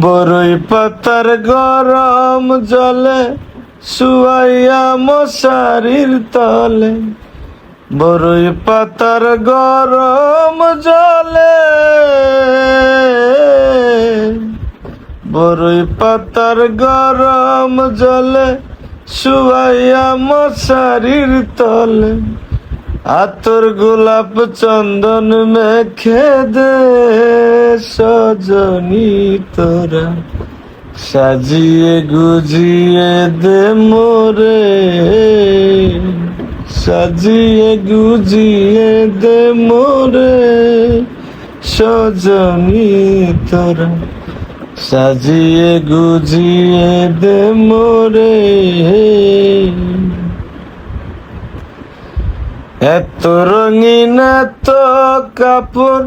বরই পাতার গরম জলে শুয়াইয়া মশারির তলে। বরই পাতার গরম জলে বরই পাতার গরম জলে শুয়াইয়া মশারির তলে। আতর গোলাপ চন্দন মেখে দে। সজনি তোরা সাজিয়ে গুজিয়ে দে মোরে, সাজিয়ে গুজিয়ে দে মোরে সজনি তোরা সাজিয়ে গুজিয়ে দে মোরে। এত রঙিন এত কাপড়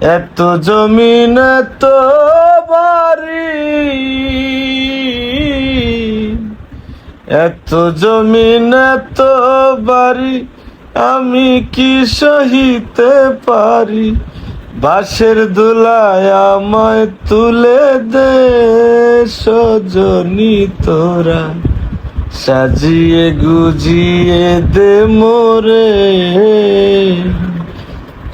এত জমিন, এত বাড়ি। এত জমিন, এত বাড়ি, আমি কি সহিতে পারি? বাঁশের দুলায় আমায় তুলে দে সজনি তোরা। সাজিয়ে গুজিয়ে দে মোরে।